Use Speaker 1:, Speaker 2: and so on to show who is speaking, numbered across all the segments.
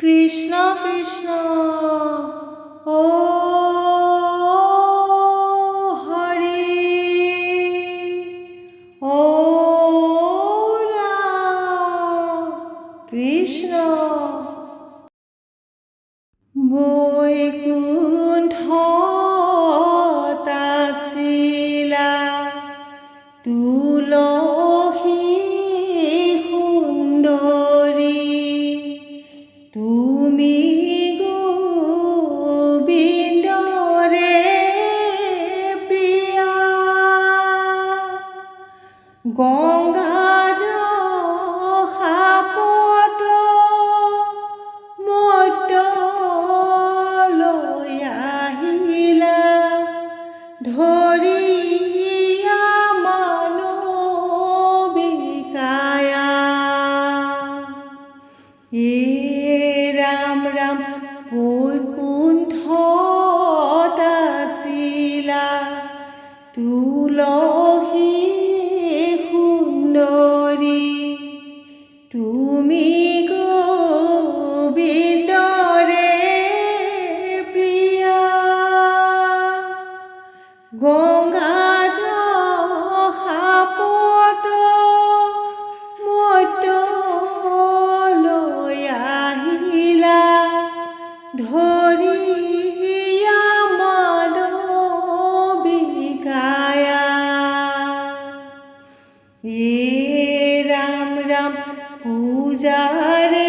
Speaker 1: কৃষ্ণ কৃষ্ণ ও হরি ও কৃষ্ণ। বৈকুণ্ঠ তুলো পূজার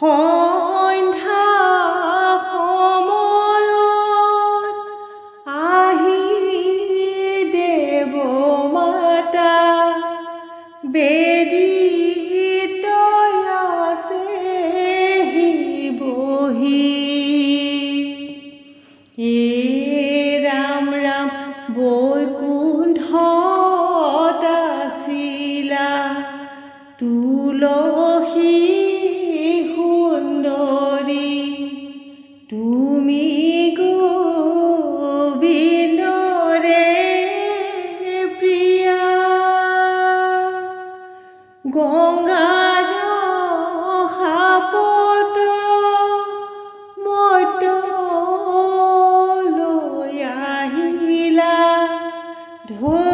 Speaker 1: Home. ঢোল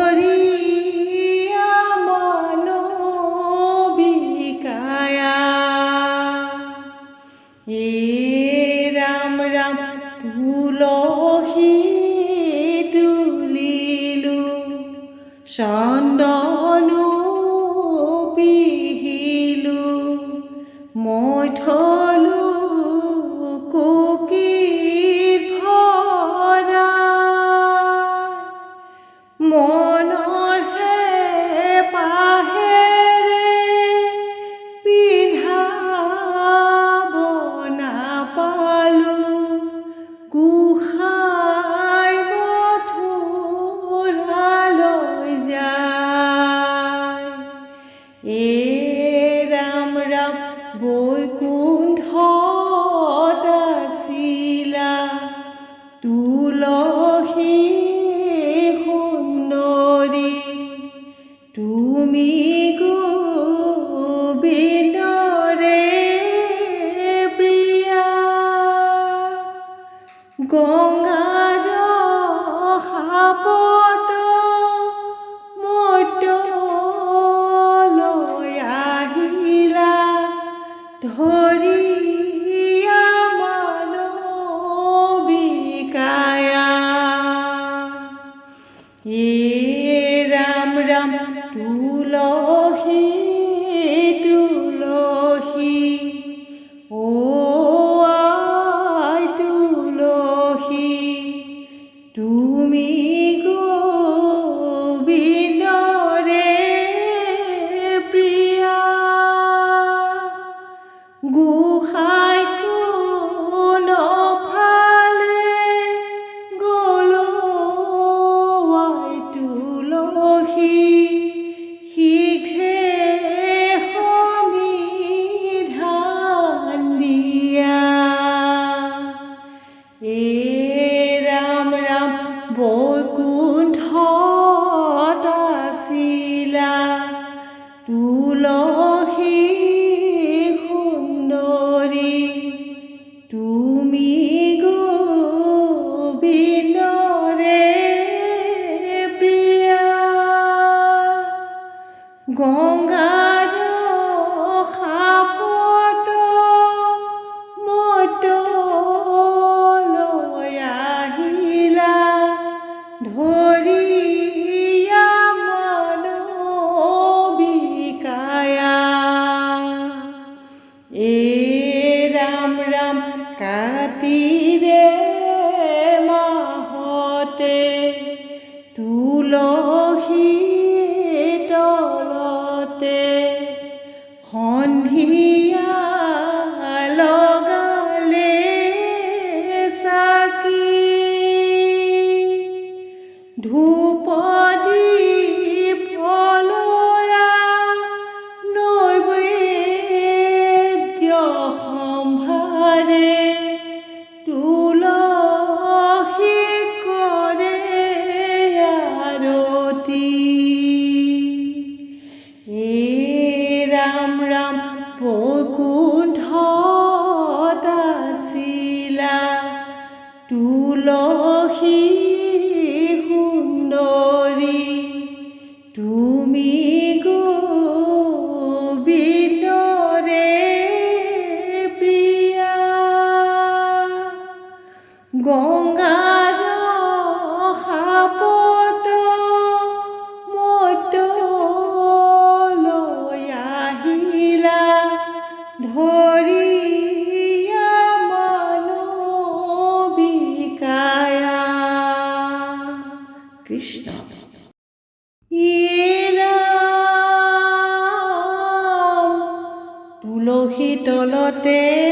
Speaker 1: চলতে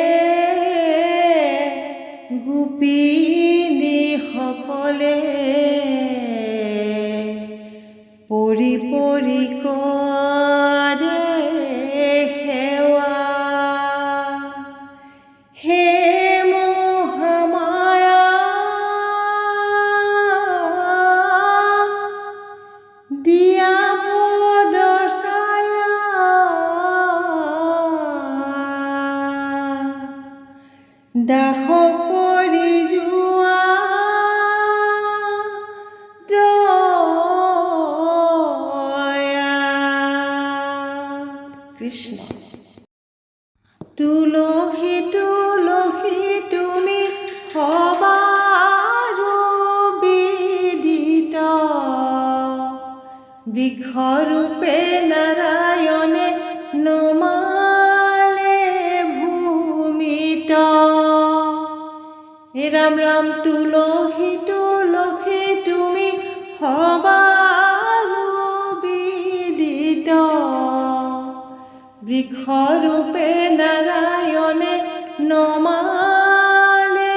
Speaker 1: নাম তুলহি তুলখে তুমি হবাদিত বৃক্ষরূপে নারায়ণে নমালে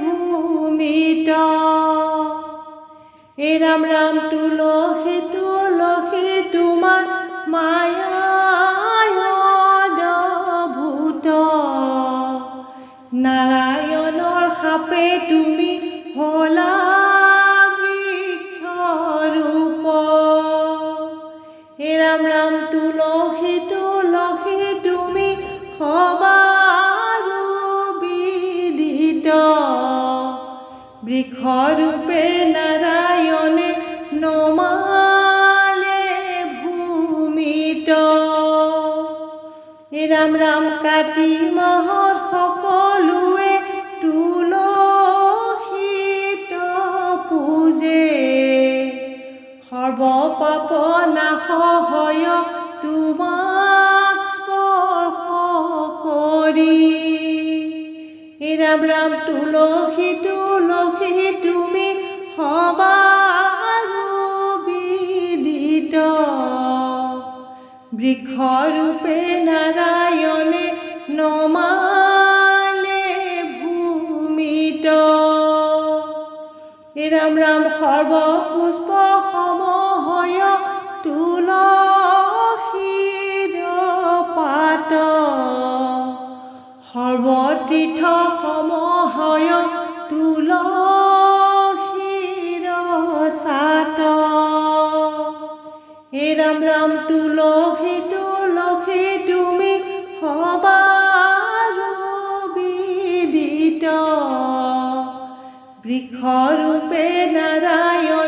Speaker 1: ভূমিত। এ রাম রাম তুলহি পাবে তুমি হলা হে রাম রাম টু লহে টু লহে, তুমি খবারু বিদিত বৃক্ষরূপে নারায়ণে নমালে ভূমিত। হে রাম রাম কাটি মহা সৰ্বপাপ নাশ হয় তোমাক স্পৰ্শ কৰি। ৰাম ৰাম, তুলসী তুলসী, তুমি সবাৰো বিদিত বৃক্ষৰূপে নাৰায়ণে নমালে ভূমিত। হে ৰাম ৰাম সমহয় তুলসীৰ চাত হে ৰাম তুলসী তুলসী তুমি সবাৰো বিদিত বৃক্ষৰূপে নাৰায়ণে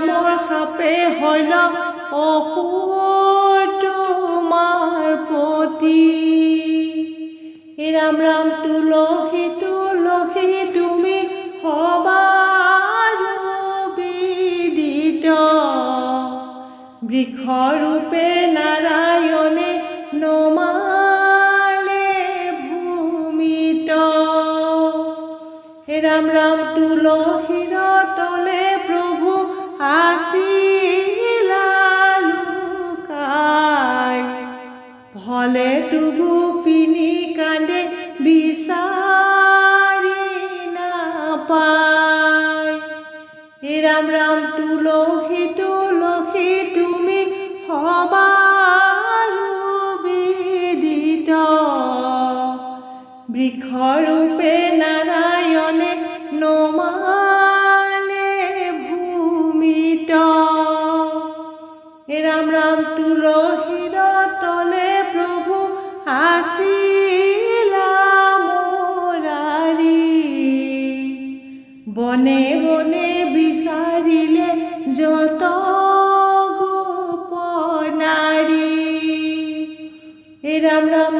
Speaker 1: শ্ৰীৰামৰ সাপে হল অসুৰ তোমাৰ পতি ৰাম ৰাম তুলসী তুলসী তুমি সবাৰো বিদিত। বৃক্ষৰূপে নাৰায়ণে নমালে ভূমিত। হে ৰাম ৰাম বৃক্ষৰূপে নাৰায়ণে নমালে ভূমিত। ৰাম ৰাম তুলসীৰ তলে আছিলা মোৰাৰী বনে বনে বিচাৰিলে যত গোপনাৰী হে ৰাম ৰাম